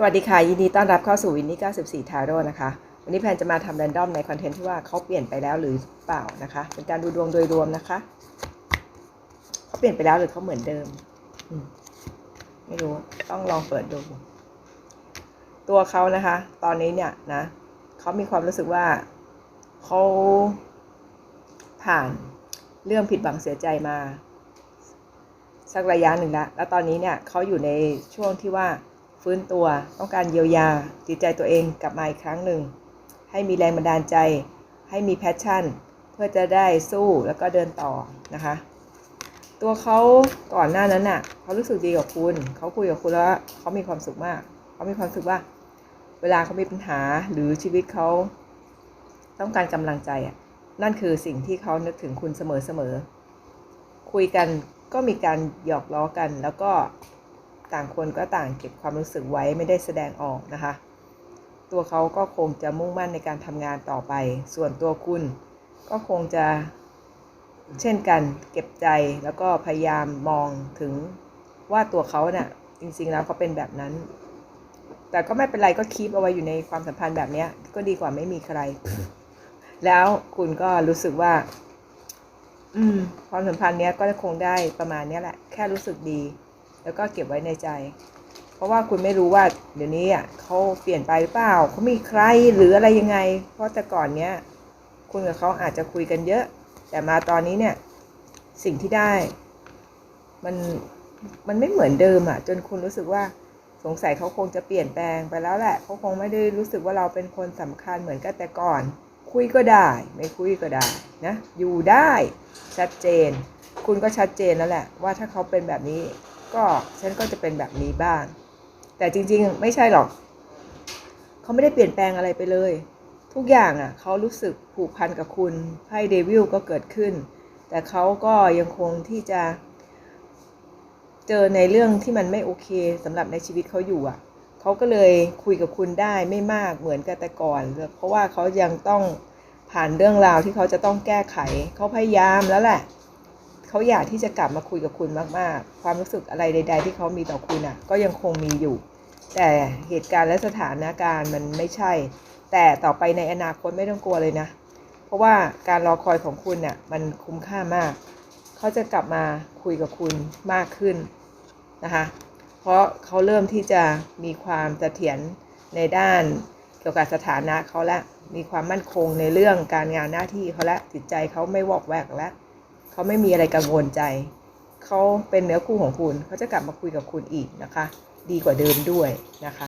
สวัสดีค่ะ ยินดีต้อนรับเข้าสู่วินนี่94 ทาโร่นะคะ วันนี้แพนจะมาทำแรนดอมในคอนเทนต์ที่ว่าเขาเปลี่ยนไปแล้วหรือเปล่านะคะ เป็นการดูดวงโดยรวมนะคะเขาเปลี่ยนไปแล้วหรือเขาเหมือนเดิมอมไม่รู้ต้องลองเปิดดู ตัวเขานะคะ ตอนนี้เนี่ยนะเขามีความรู้สึกว่าเขาผ่านเรื่องผิดหวังเสียใจมา สักระยะหนึ่งแล้วแล้วตอนนี้เนี่ยเขาอยู่ในช่วงที่ว่า ฟื้นตัว ต้องการเยียวยา จิตใจตัวเองกลับมาอีกครั้งหนึ่ง ให้มีแรงบันดาลใจ ให้มีแพชชั่น เพื่อจะได้สู้แล้วก็เดินต่อนะคะ ตัวเขาก่อนหน้านั้นน่ะเขารู้สึกดีกับคุณ เขาคุยกับคุณแล้วเขามีความสุขมาก เขามีความสึกว่า เวลาเขามีปัญหาหรือชีวิตเขาต้องการกำลังใจอะ นั่นคือสิ่งที่เขานึกถึงคุณเสมอๆ คุยกันก็มีการหยอกล้อกันแล้วก็ ต่างคนก็ต่างเก็บความรู้สึกไว้ไม่ได้แสดงออกนะคะ ตัวเขาก็คงจะมุ่งมั่นในการทำงานต่อไป ส่วนตัวคุณก็คงจะเช่นกันเก็บใจแล้วก็พยายามมองถึงว่าตัวเขาเนะ่ะจริงๆแล้วเขาเป็นแบบนั้น แต่ก็ไม่เป็นไรก็คีปเอาไว้อยู่ในความสัมพันธ์แบบนี้ก็ดีกว่าไม่มีใคร แล้วคุณก็รู้สึกว่า อืม ความสัมพันธ์เนี้ยก็คงได้ประมาณนี้แหละ แค่รู้สึกดี แล้วก็เก็บไว้ในใจ เพราะว่าคุณไม่รู้ว่าเดี๋ยวนี้อะเขาเปลี่ยนไปหรือเปล่าเขามีใครหรืออะไรยังไง เพราะแต่ก่อนเนี้ยคุณกับเขาอาจจะคุยกันเยอะ แต่มาตอนนี้เนี่ยสิ่งที่ได้ มันมันไม่เหมือนเดิมอะ จนคุณรู้สึกว่าสงสัยเขาคงจะเปลี่ยนแปลงไปแล้วแหละเขาคงไม่ได้รู้สึกว่าเราเป็นคนสำคัญเหมือนกันแต่ก่อน คุยก็ได้ ไม่คุยก็ได้นะ อยู่ได้ชัดเจน คุณก็ชัดเจนแล้วแหละ ว่าถ้าเขาเป็นแบบนี้ ก็ฉันก็จะเป็นแบบนี้บ้าง แต่จริงๆ ไม่ใช่หรอกเขาไม่ได้เปลี่ยนแปลงอะไรไปเลย ทุกอย่างอะเขารู้สึกผูกพันกับคุณไพ่เดวิลก็เกิดขึ้น แต่เขาก็ยังคงที่จะ เจอในเรื่องที่มันไม่โอเคสำหรับในชีวิตเขาอยู่อะเขาก็เลยคุยกับคุณได้ไม่มากเหมือนกับแต่ก่อน เพราะว่าเขายังต้องผ่านเรื่องราวที่เขาจะต้องแก้ไข เขาพยายามแล้วแหละ เขาอยากที่จะกลับมาคุยกับคุณมากๆ ความรู้สึกอะไรใด ๆ ที่เขามีต่อคุณอะ ก็ยังคงมีอยู่ แต่เหตุการณ์และสถานการณ์มันไม่ใช่ แต่ต่อไปในอนาคตไม่ต้องกลัวเลยนะ เพราะว่าการรอคอยของคุณน่ะมันคุ้มค่ามาก เขาจะกลับมาคุยกับคุณมากขึ้นนะคะ เพราะเขาเริ่มที่จะมีความเสถียรในด้านเกี่ยวกับสถานะเขาละ มีความมั่นคงในเรื่องการงานหน้าที่เขาละ จิตใจเขาไม่วอกแวกแล้ว เขาไม่มีอะไรกังวลใจ เขาเป็นเนื้อคู่ของคุณ เขาจะกลับมาคุยกับคุณอีกนะคะ ดีกว่าเดิมด้วยนะคะ